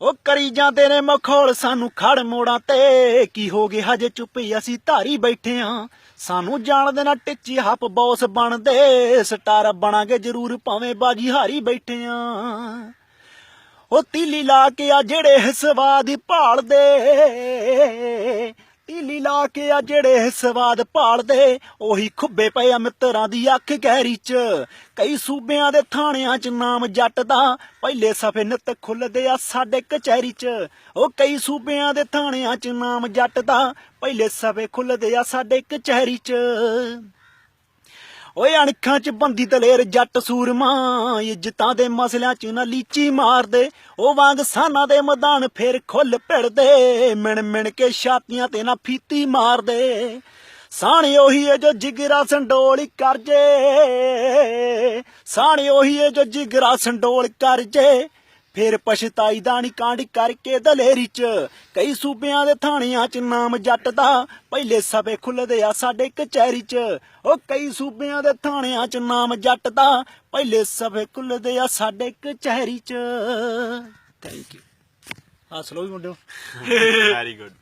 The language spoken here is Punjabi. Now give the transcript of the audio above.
ਉਹ ਕਰੀ ਜਾਂਦੇ ਨੇ ਮਖੌਲ, ਸਾਨੂੰ ਖੜ ਮੋੜਾਂ ਤੇ। ਕੀ ਹੋ ਗਿਆ ਹਜੇ ਚੁੱਪ ਅਸੀਂ ਧਾਰੀ ਬੈਠੇ ਆਂ। ਸਾਨੂੰ ਜਾਣਦੇ ਨਾ ਟਿੱਚੀ ਹੱਪ ਬੌਸ ਬਣਦੇ। ਸਟਾਰ ਬਣਾਂਗੇ ਜ਼ਰੂਰ, ਭਾਵੇਂ ਬਾਜੀ ਹਾਰੀ ਬੈਠੇ ਆ। ਉਹ ਤੀਲੀ ਲਾ ਕੇ ਆ ਜਿਹੜੇ ਸਵਾਦ ਭਾਲਦੇ। ਤੀਲੀ ਲਾ ਕੇ ਆ ਜਿਹੜੇ ਸਵਾਦ ਭਾਲਦੇ, ਉਹੀ ਖੁੱਬੇ ਪਏ ਆ ਮਿੱਤਰਾਂ ਦੀ ਅੱਖ ਗਹਿਰੀ ਚ। ਕਈ ਸੂਬਿਆਂ ਦੇ ਥਾਣਿਆਂ ਚ ਨਾਮ ਜੱਟ ਦਾ ਪਹਿਲੇ ਸਫੇ ਨਿੱਤ ਖੁੱਲਦੇ ਆ ਸਾਡੇ ਕਚਹਿਰੀ ਚ। ਉਹ ਕਈ ਸੂਬਿਆਂ ਦੇ ਥਾਣਿਆਂ ਚ ਨਾਮ ਜੱਟ ਦਾ ਪਹਿਲੇ ਸਫੇ ਖੁੱਲਦੇ ਆ ਸਾਡੇ ਕਚਹਿਰੀ ਚ। ਓਏ ਅਣਖਾਂ 'ਚ ਬੰਦੀ ਦਲੇਰ ਜੱਟ ਸੂਰਮਾ, ਇੱਜ਼ਤਾਂ ਦੇ ਮਸਲਿਆਂ 'ਚ ਨਾ ਲੀਚੀ ਮਾਰਦੇ। ਉਹ ਵਾਂਗ ਸਾਨਾਂ ਦੇ ਮੈਦਾਨ ਫੇਰ ਖੁੱਲ ਭਿੜਦੇ ਮਿਣ ਮਿਣ ਕੇ ਛਾਤੀਆਂ ਤੇ ਨਾ ਫੀਤੀ ਮਾਰਦੇ। ਸਾਣੀ ਉਹੀ ਏ ਜੋ ਜਿਗਰਾ ਸੰਡੋਲ ਕਰ ਜੇ ਸਾਣੀ ਉਹੀ ਏ ਜੋ ਜਿਗਰਾ ਸੰਡੋਲ ਕਰ ਜੇ ਫਿਰ ਪਛਤਾਈ ਦਾ ਕਾਂਡ ਕਰਕੇ ਦਲੇਰੀ ਚ। ਕਈ ਸੂਬਿਆਂ ਦੇ ਥਾਣਿਆਂ ਚ ਨਾਮ ਜੱਟ ਦਾ ਪਹਿਲੇ ਸਭੇ ਖੁੱਲਦੇ ਆ ਸਾਡੇ ਕਚਹਿਰੀ ਚ। ਉਹ ਕਈ ਸੂਬਿਆਂ ਦੇ ਥਾਣਿਆਂ ਚ ਨਾਮ ਜੱਟ ਦਾ ਪਹਿਲੇ ਸਭੇ ਖੁੱਲਦੇ ਆ ਸਾਡੇ ਕਚਹਿਰੀ ਚ। ਥੈਂਕ ਯੂ ਆ ਸਲੋ ਵੀ ਮੁੰਡਿਓ। Very good